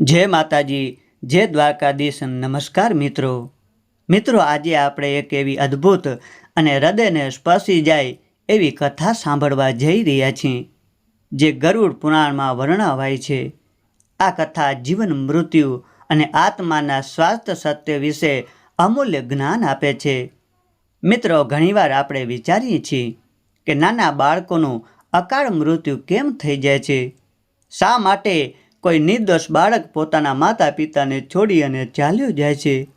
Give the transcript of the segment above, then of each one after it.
જય માતાજી, જય દ્વારકાધીશ નમસ્કાર મિત્રો. મિત્રો, આજે આપણે એક એવી અદ્ભુત અને હૃદયને સ્પર્શી જાય એવી કથા સાંભળવા જઈ રહ્યા છીએ, જે ગરુડ પુરાણમાં વર્ણવાય છે. આ કથા જીવન, મૃત્યુ અને આત્માના સ્વાસ્થ્ય સત્ય વિશે અમૂલ્ય જ્ઞાન આપે છે. મિત્રો, ઘણીવાર આપણે વિચારીએ છીએ કે નાના બાળકોનું અકાળ મૃત્યુ કેમ થઈ જાય છે? શા માટે કોઈ નિર્દોષ બાળક પોતાના માતા પિતાને છોડી અને ચાલ્યું જાય છે.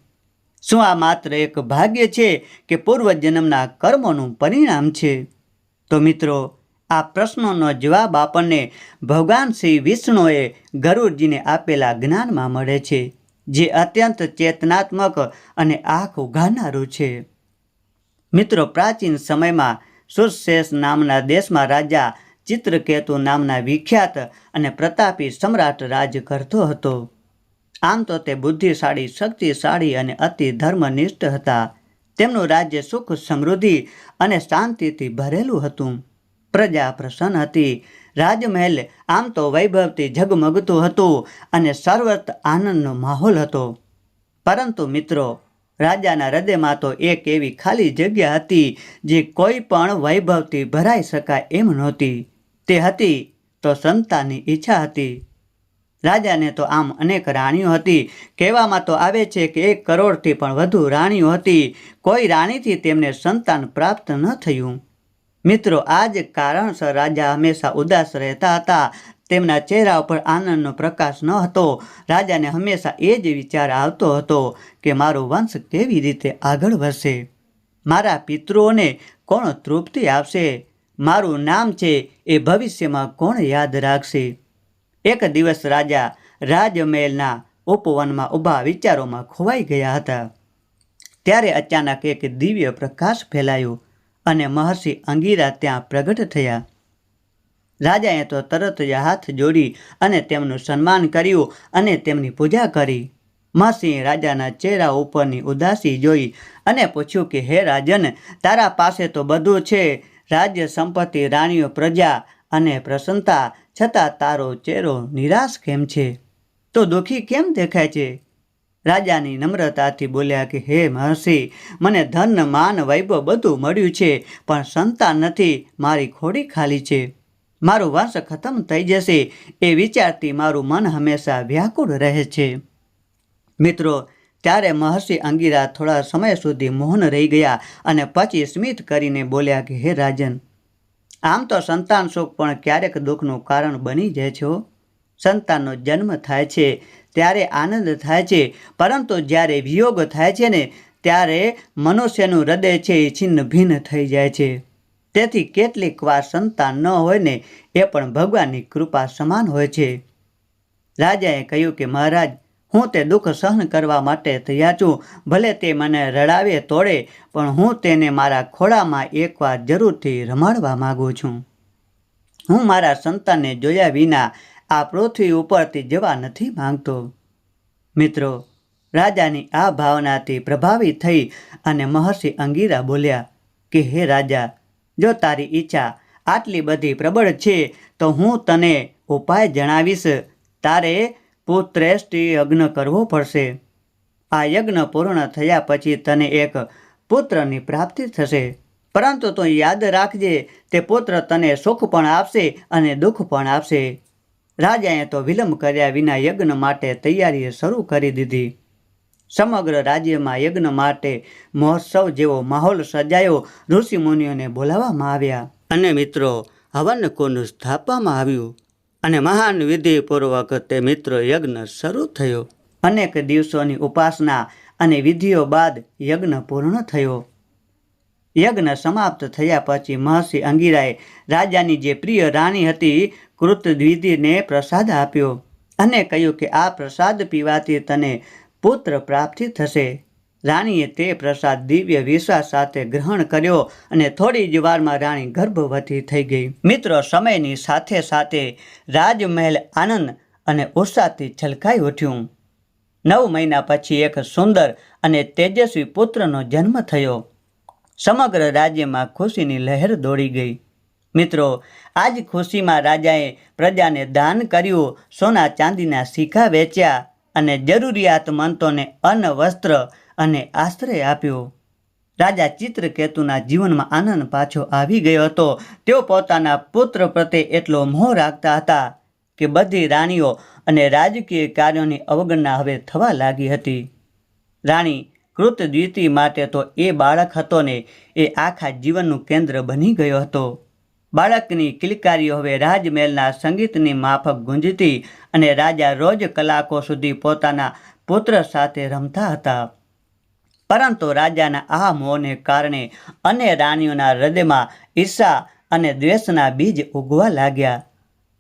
શું આ માત્ર એક ભાગ્ય છે કે પૂર્વજન્મના કર્મોનું પરિણામ છે? તો મિત્રો, આ પ્રશ્નોનો જવાબ આપણને ભગવાન શ્રી વિષ્ણુએ ગરુડજીને આપેલા જ્ઞાનમાં મળે છે, જે અત્યંત ચેતનાત્મક અને આંખ ઉઘાડનારું છે. મિત્રો, પ્રાચીન સમયમાં સુરશેષ નામના દેશમાં રાજા ચિત્રકેતુ નામના વિખ્યાત અને પ્રતાપી સમ્રાટ રાજ કરતો હતો. આમ તો તે બુદ્ધિશાળી, શક્તિશાળી અને અતિ ધર્મનિષ્ઠ હતા. તેમનું રાજ્ય સુખ, સમૃદ્ધિ અને શાંતિથી ભરેલું હતું. પ્રજા પ્રસન્ન હતી. રાજમહેલ આમ તો વૈભવથી ઝગમગતું હતું અને સર્વત આનંદનો માહોલ હતો. પરંતુ મિત્રો, રાજાના હૃદયમાં તો એક એવી ખાલી જગ્યા હતી જે કોઈ પણ વૈભવથી ભરાઈ શકાય એમ નહોતી. તે હતી તો સંતાનની ઈચ્છા હતી. રાજાને તો આમ અનેક રાણીઓ હતી. કહેવામાં તો આવે છે કે એક કરોડથી પણ વધુ રાણીઓ હતી. કોઈ રાણીથી તેમને સંતાન પ્રાપ્ત ન થયું. મિત્રો, આ જ કારણસર રાજા હંમેશા ઉદાસ રહેતા હતા. તેમના ચહેરા ઉપર આનંદનો પ્રકાશ ન હતો. રાજાને હંમેશા એ જ વિચાર આવતો હતો કે મારો વંશ કેવી રીતે આગળ વધશે? મારા પિતૃઓને કોણ તૃપ્તિ આપશે? મારું નામ છે એ ભવિષ્યમાં કોણ યાદ રાખશે? એક દિવસ રાજા રાજમહેલના ઉપવનમાં ઊભા વિચારોમાં ખોવાઈ ગયા હતા. ત્યારે અચાનક એક દિવ્ય પ્રકાશ ફેલાયો અને મહર્ષિ અંગીરા ત્યાં પ્રગટ થયા. રાજાએ તો તરત જ હાથ જોડી અને તેમનું સન્માન કર્યું અને તેમની પૂજા કરી. મહર્ષિએ રાજાના ચહેરા ઉપરની ઉદાસી જોઈ અને પૂછ્યું કે, હે રાજન, તારા પાસે તો બધું છે રાજ્ય સંપત્તિ, રાણીઓ, પ્રજા અને પ્રસન્નતા છતાં તારો ચહેરો નિરાશ કેમ છે? તો દુઃખી કેમ દેખાય છે? રાજાની નમ્રતાથી બોલ્યા કે, હે મહર્ષિ, મને ધન, માન, વૈભવ બધું મળ્યું છે, પણ સંતાન નથી, મારી ખોડી ખાલી છે. મારું વંશ ખતમ થઈ જશે. એ વિચારથી મારું મન હંમેશા વ્યાકુળ રહે છે. મિત્રો ત્યારે મહર્ષિ અંગીરા થોડા સમય સુધી મૌન રહી ગયા અને પછી સ્મિત કરીને બોલ્યા કે, હે રાજન, આમ તો સંતાન સુખ પણ ક્યારેક દુઃખનું કારણ બની જાય છે. સંતાનનો જન્મ થાય છે, ત્યારે આનંદ થાય છે, પરંતુ જ્યારે વિયોગ થાય છે ને, ત્યારે મનુષ્યનું હૃદય છે એ છિન્ન ભિન્ન થઈ જાય છે તેથી કેટલીક વાર સંતાન ન હોય ને, એ પણ ભગવાનની કૃપા સમાન હોય છે રાજાએ કહ્યું કે, મહારાજ હું તે દુઃખ સહન કરવા માટે તૈયાર છું. ભલે તે મને રડાવે તોડે, પણ હું તેને મારા ખોળામાં એકવાર જરૂરથી રમાડવા માગું છું. હું મારા સંતાનને જોયા વિના આ પૃથ્વી ઉપરથી જવા નથી માંગતો. મિત્રો, રાજાની આ ભાવનાથી પ્રભાવિત થઈ અને મહર્ષિ અંગીરા બોલ્યા કે, હે રાજા, જો તારી ઈચ્છા આટલી બધી પ્રબળ છે, તો હું તને ઉપાય જણાવીશ. તારે પુત્રેષ્ટિ યજ્ઞ કરવો પડશે. આ યજ્ઞ પૂર્ણ થયા પછી તને એક પુત્રની પ્રાપ્તિ થશે. પરંતુ તું યાદ રાખજે, તે પુત્ર તને સુખ પણ આપશે અને દુઃખ પણ આપશે. રાજાએ તો વિલંબ કર્યા વિના યજ્ઞ માટે તૈયારી શરૂ કરી દીધી. સમગ્ર રાજ્યમાં યજ્ઞ માટે મહોત્સવ જેવો માહોલ સજાયો ઋષિમુનિઓને બોલાવવામાં આવ્યા. અને મિત્રો હવન કોનું સ્થાપવામાં આવ્યું. અને મહાન વિધિપૂર્વક તે મિત્રો યજ્ઞ શરૂ થયો. અનેક દિવસોની ઉપાસના અને વિધિઓ બાદ યજ્ઞ પૂર્ણ થયો. યજ્ઞ સમાપ્ત થયા પછી મહર્ષિ અંગીરાએ રાજાની જે પ્રિય રાણી હતી, કૃતદ્વિધિને પ્રસાદ આપ્યો અને કહ્યું કે આ પ્રસાદ પીવાથી તને પુત્ર પ્રાપ્તિ થશે. રાણીએ તે પ્રસાદ દિવ્ય વિશ્વાસ સાથે ગ્રહણ કર્યો અને થોડી જ વારમાં રાણી ગર્ભવતી થઈ ગઈ. મિત્રો, સમયની સાથે સાથે રાજમહેલ આનંદ અને ઉત્સાહથી છલકાઈ ઉઠ્યું. નવ મહિના પછી એક સુંદર અને તેજસ્વી પુત્રનો જન્મ થયો. સમગ્ર રાજ્યમાં ખુશીની લહેર દોડી ગઈ. મિત્રો, આજ ખુશીમાં રાજાએ પ્રજાને દાન કર્યું, સોના ચાંદીના સિક્કા વેચ્યા અને જરૂરિયાતમંદોને અન્ન વસ્ત્ર અને આશ્રય આપ્યો. રાજા ચિત્રકેતુના જીવનમાં આનંદ પાછો આવી ગયો હતો. તેઓ પોતાના પુત્ર પ્રત્યે એટલો મોહ રાખતા હતા કે બધી રાણીઓ અને રાજકીય કાર્યોની અવગણના હવે થવા લાગી હતી. રાણી કૃતદ્વિતી માટે તો એ બાળક હતો ને એ આખા જીવનનું કેન્દ્ર બની ગયો હતો. બાળકની કિલકારીઓ હવે રાજમહેલના સંગીતની માફક ગુંજતી અને રાજા રોજ કલાકો સુધી પોતાના પુત્ર સાથે રમતા હતા. પરંતુ રાજાના આ મોહને કારણે અને રાણીઓના હૃદયમાં ઈર્ષા અને દ્વેષના બીજ ઉગવા લાગ્યા.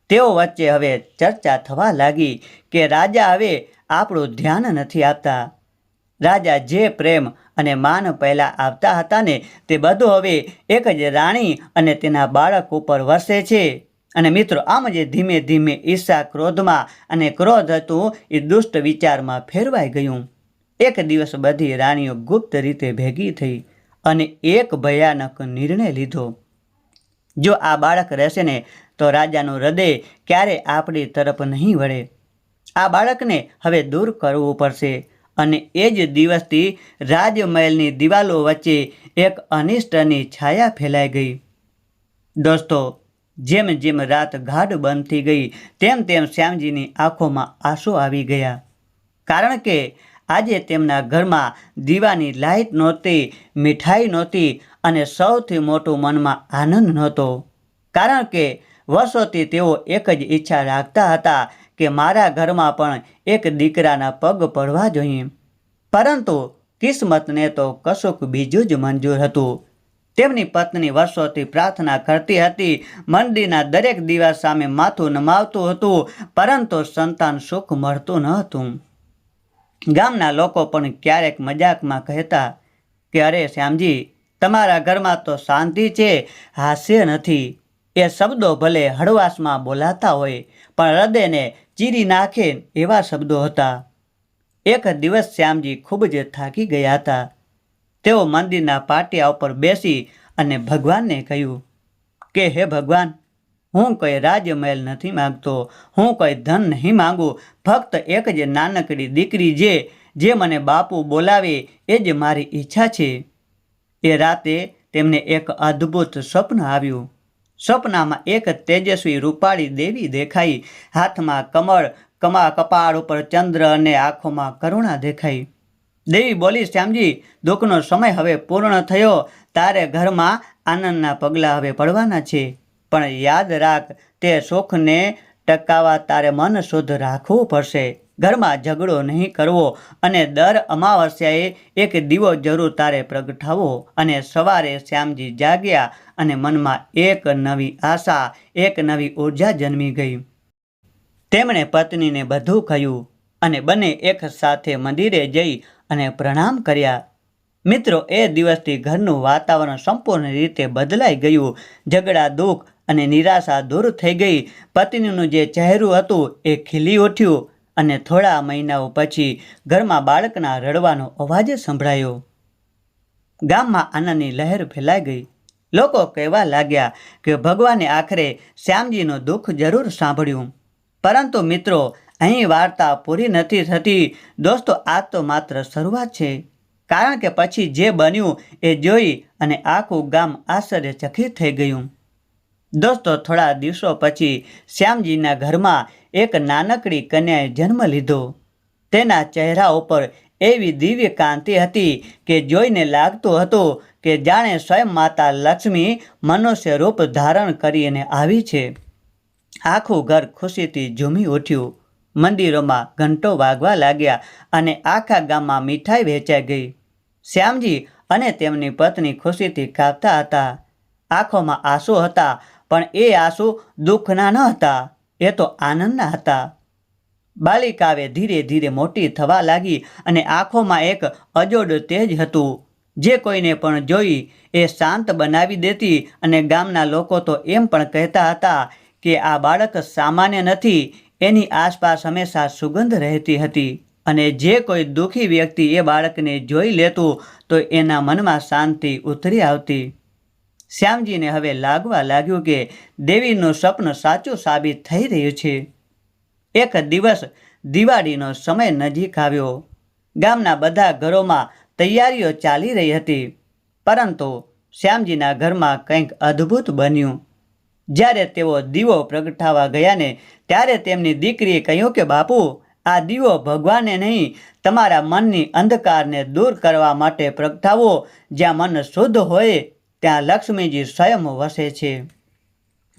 તેઓ વચ્ચે હવે ચર્ચા થવા લાગી કે રાજા હવે આપણું ધ્યાન નથી આપતા. રાજા જે પ્રેમ અને માન પહેલાં આવતા હતા ને તે બધું હવે એક જ રાણી અને તેના બાળક ઉપર વસે છે. અને મિત્રો, આમ જે ધીમે ધીમે ઈર્ષા ક્રોધમાં અને ક્રોધ હતું, એ દુષ્ટ વિચારમાં ફેરવાઈ ગયું. એક દિવસ બધી રાણીઓ ગુપ્ત રીતે ભેગી થઈ અને એક ભયાનક નિર્ણય લીધો. જો આ બાળક રહેશે ને, તો રાજાનું હૃદય ક્યારે આપણી તરફ નહીં વળે. આ બાળકને હવે દૂર કરવું પડશે અને એ જ દિવસથી રાજમહેલની દિવાલો વચ્ચે એક અનિષ્ટની છાયા ફેલાઈ ગઈ. દોસ્તો, જેમ જેમ રાત ગાઢ બંધ થઈ ગઈ, તેમ તેમ શ્યામજીની આંખોમાં આંસુ આવી ગયા. કારણ કે આજે તેમના ઘરમાં દીવાની લાઇટ નહોતી, મીઠાઈ નહોતી અને સૌથી મોટું મનમાં આનંદ નહોતો. કારણ કે વર્ષોથી તેઓ એક જ ઈચ્છા રાખતા હતા કે મારા ઘરમાં પણ એક દીકરાના પગ પડવા જોઈએ. પરંતુ કિસ્મતને તો કશુંક બીજું જ મંજૂર હતું. તેમની પત્ની વર્ષોથી પ્રાર્થના કરતી હતી મંદિરના દરેક દિવસ સામે માથું નમાવતું હતું, પરંતુ સંતાન સુખ મળતું ન હતું. ગામના લોકો પણ ક્યારેક મજાકમાં કહેતા કે, અરે શ્યામજી, તમારા ઘરમાં તો શાંતિ છે, હાસ્ય નથી. એ શબ્દો ભલે હળવાશમાં બોલાતા હોય, પણ હૃદયને ચીરી નાખે એવા શબ્દો હતા. એક દિવસ શ્યામજી ખૂબ જ થાકી ગયા હતા. તેઓ મંદિરના પાટિયા ઉપર બેસી અને ભગવાનને કહ્યું, કે હે ભગવાન હું કોઈ રાજમહેલ નથી માગતો, હું કોઈ ધન નહીં માગું. ફક્ત એક જ નાનકડી દીકરી જે જે મને બાપુ બોલાવે, એ જ મારી ઈચ્છા છે. એ રાતે તેમને એક અદ્ભુત સ્વપ્ન આવ્યું. સ્વપ્નામાં એક તેજસ્વી રૂપાળી દેવી દેખાઈ. હાથમાં કમળ, કમા કપાળ ઉપર ચંદ્ર અને આંખોમાં કરુણા દેખાઈ. દેવી બોલી, શ્યામજી, દુઃખનો સમય હવે પૂર્ણ થયો. તારે ઘરમાં આનંદના પગલાં હવે પડવાના છે. પણ યાદ રાખ, તે સુખને ટકાવવા તારે મન શુદ્ધ રાખવું પડશે. ઘરમાં ઝઘડો નહીં કરવો અને દર અમાવસ્યાએ એક દીવો જરૂર તારે પ્રગટાવો અને સવારે શ્યામજી જાગ્યા અને મનમાં એક નવી આશા, એક નવી ઊર્જા જન્મી ગઈ. તેમણે પત્નીને બધું કહ્યું અને બંને એક સાથે મંદિરે જઈ અને પ્રણામ કર્યા. મિત્રો, એ દિવસથી ઘરનું વાતાવરણ સંપૂર્ણ રીતે બદલાઈ ગયું. ઝઘડા, દુઃખ અને નિરાશા દૂર થઈ ગઈ. પત્નીનું જે ચહેરું હતું એ ખીલી ઉઠ્યું અને થોડા મહિનાઓ પછી ઘરમાં બાળકના રડવાનો અવાજ સંભળાયો. ગામમાં આનંદની લહેર ફેલાઈ ગઈ. લોકો કહેવા લાગ્યા કે ભગવાને આખરે શ્યામજીનું દુઃખ જરૂર સાંભળ્યું. પરંતુ મિત્રો, અહીં વાર્તા પૂરી નથી થતી. દોસ્તો, આ તો માત્ર શરૂઆત છે. કારણ કે પછી જે બન્યું એ જોઈ અને આખું ગામ આશ્ચર્યચકિત થઈ ગયું. દોસ્તો, થોડા દિવસો પછી શ્યામજીના ઘરમાં એક નાનકડી કન્યાએ જન્મ લીધો. તેના ચહેરા ઉપર એવી દિવ્ય કાંતિ હતી કે જોઈને લાગતું હતું કે જાણે સ્વયં માતા લક્ષ્મી મનુષ્ય રૂપ ધારણ કરીને આવી છે. આખું ઘર ખુશીથી ઝૂમી ઉઠ્યું. મંદિરોમાં ઘંટો વાગવા લાગ્યા અને આખા ગામમાં મીઠાઈ વેચાઈ ગઈ. શ્યામજી અને તેમની પત્ની ખુશીથી કાપતા હતા. આંખોમાં આંસુ હતા પણ એ આંસુ દુઃખના ન હતા, એ તો આનંદના હતા. બાલિકાવે ધીરે ધીરે મોટી થવા લાગી અને આંખોમાં એક અજોડ તેજ હતું. જે કોઈને પણ જોઈ એ શાંત બનાવી દેતી અને ગામના લોકો તો એમ પણ કહેતા હતા કે આ બાળક સામાન્ય નથી, એની આસપાસ હંમેશા સુગંધ રહેતી હતી અને જે કોઈ દુઃખી વ્યક્તિ એ બાળકને જોઈ લેતું તો એના મનમાં શાંતિ ઉતરી આવતી. શ્યામજીને હવે લાગવા લાગ્યું કે દેવીનું સ્વપ્ન સાચું સાબિત થઈ રહ્યું છે. એક દિવસ દિવાળીનો સમય નજીક આવ્યો. ગામના બધા ઘરોમાં તૈયારીઓ ચાલી રહી હતી, પરંતુ શ્યામજીના ઘરમાં કંઈક અદ્ભુત બન્યું. જ્યારે તેઓ દીવો પ્રગટાવા ગયા ને ત્યારે તેમની દીકરીએ કહ્યું કે, બાપુ, આ દીવો ભગવાને નહીં, તમારા મનની અંધકારને દૂર કરવા માટે પ્રગટાવો, જ્યાં મન શુદ્ધ હોય ત્યાં લક્ષ્મીજી સ્વયં વસે છે.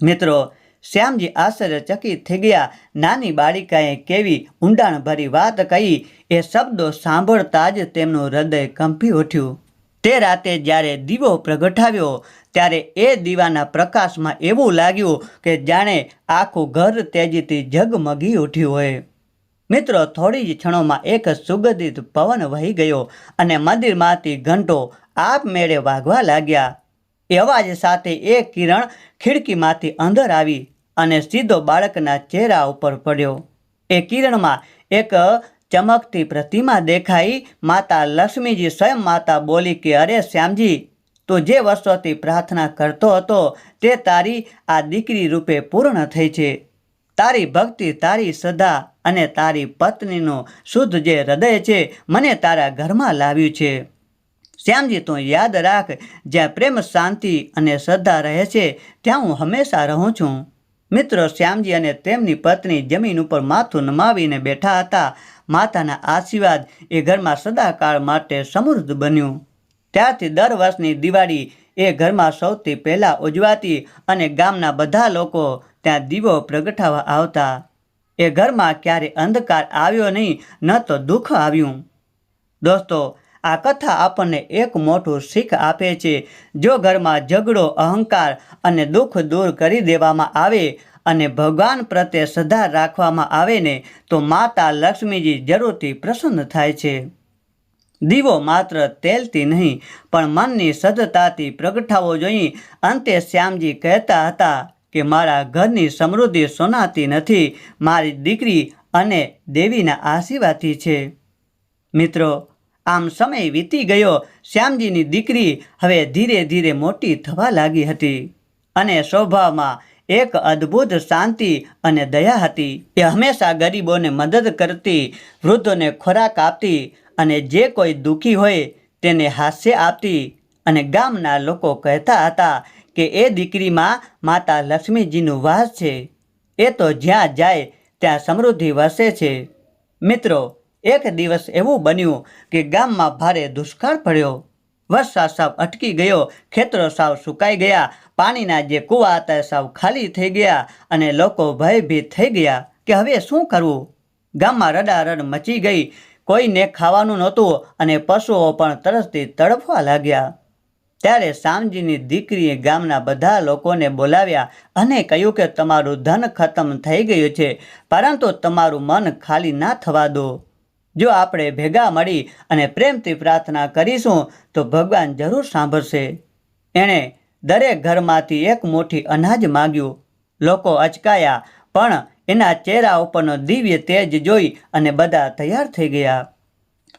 મિત્રો, શ્યામજી આશ્ચર્યચકિત થઈ ગયા. નાની બાળિકાએ કેવી ઊંડાણભરી વાત કહી. એ શબ્દો સાંભળતા જ તેમનું હૃદય કંપી ઉઠ્યું. તે રાતે જ્યારે દીવો પ્રગટાવ્યો, ત્યારે એ દીવાના પ્રકાશમાં એવું લાગ્યું કે જાણે આખું ઘર તેજીથી ઝગમગી ઉઠ્યું હોય. મિત્રો, થોડી જ ક્ષણોમાં એક સુગંધિત પવન વહી ગયો અને મંદિરમાંથી ઘંટો આપમેળે વાગવા લાગ્યા. એ જ સાથે એ કિરણ ખિડકીમાંથી અંદર આવી અને સીધો બાળકના ચહેરા ઉપર પડ્યો. એ કિરણમાં એક ચમકતી પ્રતિમા દેખાઈ. માતા લક્ષ્મીજી સ્વયં માતા બોલી કે, અરે શ્યામજી, તું જે વર્ષોથી પ્રાર્થના કરતો હતો તે તારી આ દીકરી રૂપે પૂર્ણ થઈ છે. તારી ભક્તિ તારી શ્રદ્ધા અને તારી પત્નીનું શુદ્ધ જે હૃદય છે, મને તારા ઘરમાં લાવ્યું છે. શ્યામજી તું યાદ રાખ, જ્યાં પ્રેમ, શાંતિ અને શ્રદ્ધા રહે છે, ત્યાં હું હંમેશા રહું છું. મિત્રો શ્યામજી અને તેમની પત્ની જમીન ઉપર માથું નમાવીને બેઠા હતા. માતાના આશીર્વાદ એ ઘરમાં સદાકાળ માટે સમૃદ્ધ બન્યું. ત્યારથી દર વર્ષની દિવાળી એ ઘરમાં સૌથી પહેલાં ઉજવાતી અને ગામના બધા લોકો ત્યાં દીવો પ્રગટાવવા આવતા. એ ઘરમાં ક્યારે અંધકાર આવ્યો નહીં, ન તો દુઃખ આવ્યું. દોસ્તો આ કથા આપણને એક મોટું શીખ આપે છે. જો ઘરમાં ઝઘડો, અહંકાર અને દુઃખ દૂર કરી દેવામાં આવે અને ભગવાન પ્રત્યે શ્રદ્ધા રાખવામાં આવે ને, તો માતા લક્ષ્મીજી જરૂરથી પ્રસન્ન થાય છે. દીવો માત્ર તેલથી નહીં, પણ મનની સદ્ધતાથી પ્રગટાવવો જોઈએ. અંતે શ્યામજી કહેતા હતા કે, મારા ઘરની સમૃદ્ધિ સોનાતી નથી. મારી દીકરી અને દેવીના આશીર્વાદથી છે. મિત્રો આમ સમય વીતી ગયો. શ્યામજીની દીકરી હવે ધીરે ધીરે મોટી થવા લાગી હતી અને સ્વભાવમાં એક અદ્ભુત શાંતિ અને દયા હતી. એ હંમેશા ગરીબોને મદદ કરતી, વૃદ્ધોને ખોરાક આપતી અને જે કોઈ દુઃખી હોય તેને હાસ્ય આપતી અને ગામના લોકો કહેતા હતા કે એ દીકરીમાં માતા લક્ષ્મીજીનું વાસ છે. એ તો જ્યાં જાય ત્યાં સમૃદ્ધિ વસે છે. મિત્રો એક દિવસ એવું બન્યું કે ગામમાં ભારે દુષ્કાળ પડ્યો. વરસાદ સાવ અટકી ગયો, ખેતરો સાવ સુકાઈ ગયા, પાણીના જે કૂવા હતા સાવ ખાલી થઈ ગયા અને લોકો ભયભીત થઈ ગયા કે હવે શું કરવું? ગામમાં રડારડ મચી ગઈ, કોઈને ખાવાનું નહોતું અને પશુઓ પણ તરસથી તડફવા લાગ્યા. ત્યારે શામજીની દીકરીએ ગામના બધા લોકોને બોલાવ્યા અને કહ્યું કે તમારું ધન ખતમ થઈ ગયું છે, પરંતુ તમારું મન ખાલી ના થવા દો. જો આપણે ભેગા મળી અને પ્રેમથી પ્રાર્થના કરીશું, તો ભગવાન જરૂર સાંભળશે. એણે દરેક ઘરમાંથી એક મોટી અનાજ માગ્યું. લોકો અચકાયા, પણ એના ચહેરા ઉપરનો દિવ્ય તેજ જોઈ અને બધા તૈયાર થઈ ગયા.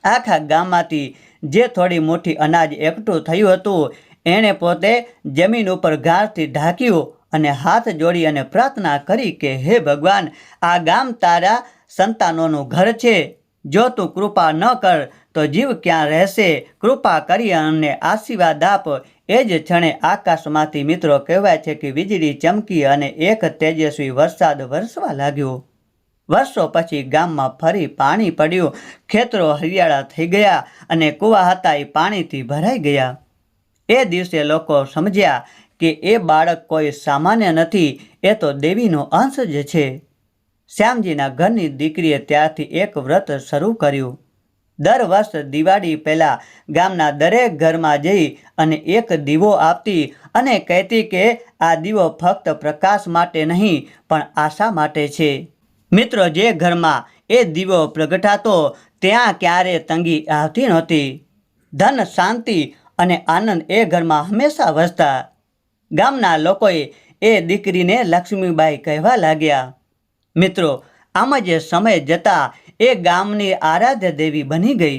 આખા ગામમાંથી જે થોડી મોટી અનાજ એકઠું થયું હતું, એણે પોતે જમીન ઉપર ઘાસથી ઢાંક્યું અને હાથ જોડી અને પ્રાર્થના કરી કે, હે ભગવાન, આ ગામ તારા સંતાનોનું ઘર છે. જો તું કૃપા ન કર, તો જીવ ક્યાં રહેશે? કૃપા કરી અને આશીર્વાદ આપ. એ જ ક્ષણે આકાશમાંથી મિત્રો કહેવાય છે કે વીજળી ચમકી અને એક તેજસ્વી વરસાદ વરસવા લાગ્યો. વર્ષો પછી ગામમાં ફરી પાણી પડ્યું. ખેતરો હરિયાળા થઈ ગયા અને કૂવા હતા એ પાણીથી ભરાઈ ગયા. એ દિવસે લોકો સમજ્યા કે એ બાળક કોઈ સામાન્ય નથી, એ તો દેવીનો અંશ જ છે. શ્યામજીના ઘરની દીકરીએ ત્યારથી એક વ્રત શરૂ કર્યું. દર વર્ષ દિવાળી પહેલાં ગામના દરેક ઘરમાં જઈ અને એક દીવો આપતી અને કહેતી કે આ દીવો ફક્ત પ્રકાશ માટે નહીં, પણ આશા માટે છે. મિત્રો, જે ઘરમાં એ દીવો પ્રગટાતો, ત્યાં ક્યારે તંગી આવતી નહોતી. ધન, શાંતિ અને આનંદ એ ઘરમાં હંમેશા વસતા. ગામના લોકોએ એ દીકરીને લક્ષ્મીબાઈ કહેવા લાગ્યા. મિત્રો, આમ જ સમય જતાં એ ગામની આરાધ્ય દેવી બની ગઈ.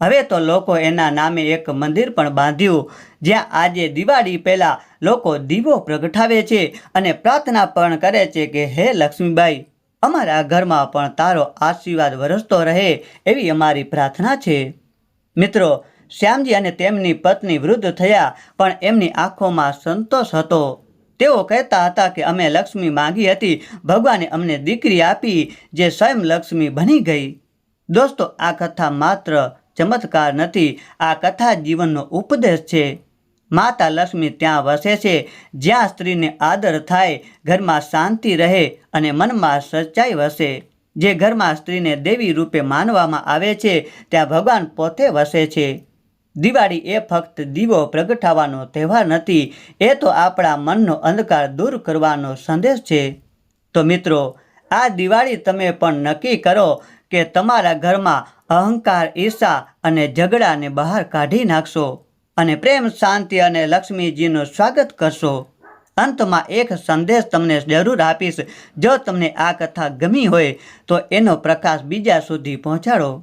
હવે તો લોકો એના નામે એક મંદિર પણ બાંધ્યું, જ્યાં આજે દિવાળી પહેલાં લોકો દીવો પ્રગટાવે છે અને પ્રાર્થના પણ કરે છે કે હે લક્ષ્મીબાઈ, અમારા ઘરમાં પણ તારો આશીર્વાદ વરસતો રહે એવી અમારી પ્રાર્થના છે. મિત્રો, શ્યામજી અને તેમની પત્ની વૃદ્ધ થયા, પણ એમની આંખોમાં સંતોષ હતો. તેઓ કહેતા હતા કે અમે લક્ષ્મી માંગી હતી. ભગવાને અમને દીકરી આપી, જે સ્વયં લક્ષ્મી બની ગઈ. દોસ્તો, આ કથા માત્ર ચમત્કાર નથી, આ કથા જીવનનો ઉપદેશ છે. માતા લક્ષ્મી ત્યાં વસે છે. જ્યાં સ્ત્રીને આદર થાય, ઘરમાં શાંતિ રહે અને મનમાં સચ્ચાઈ વસે. જે ઘરમાં સ્ત્રીને દેવી રૂપે માનવામાં આવે છે, ત્યાં ભગવાન પોતે વસે છે. દિવાળી એ ફક્ત દીવો પ્રગટાવવાનો તહેવાર નથી, એ તો આપણા મનનો અંધકાર દૂર કરવાનો સંદેશ છે. તો મિત્રો, આ દિવાળી તમે પણ નક્કી કરો કે તમારા ઘરમાં અહંકાર, ઈર્ષા અને ઝઘડાને બહાર કાઢી નાખશો અને પ્રેમ, શાંતિ અને લક્ષ્મીજીનું સ્વાગત કરશો. અંતમાં એક સંદેશ તમને જરૂર આપીશ. જો તમને આ કથા ગમી હોય, તો એનો પ્રકાશ બીજા સુધી પહોંચાડો.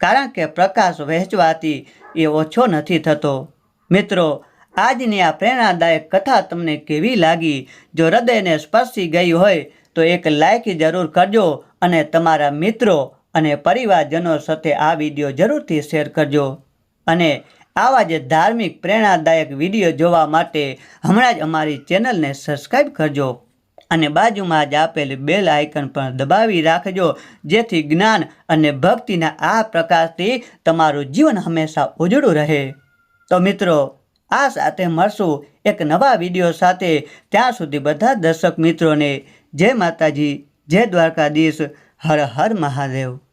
કારણ કે પ્રકાશ વહેંચવાથી એ ઓછો નથી થતો. મિત્રો, આજની આ પ્રેરણાદાયક કથા તમને કેવી લાગી? જો હૃદયને સ્પર્શી ગઈ હોય, તો એક લાઇક જરૂર કરજો અને તમારા મિત્રો અને પરિવારજનો સાથે આ વીડિયો જરૂરથી શેર કરજો. અને આવા જ ધાર્મિક પ્રેરણાદાયક વીડિયો જોવા માટે હમણાં જ અમારી ચેનલને સબસ્ક્રાઈબ કરજો. અને બાજુમાં જ આપેલી બેલ આઇકન પણ દબાવી રાખજો, જેથી જ્ઞાન અને ભક્તિના આ પ્રકાશથી તમારું જીવન હંમેશા ઉજળું રહે. તો મિત્રો, આ સાથે મળશું એક નવા વીડિયો સાથે. ત્યાં સુધી બધા દર્શક મિત્રોને જય માતાજી, જય દ્વારકાધીશ, હર હર મહાદેવ.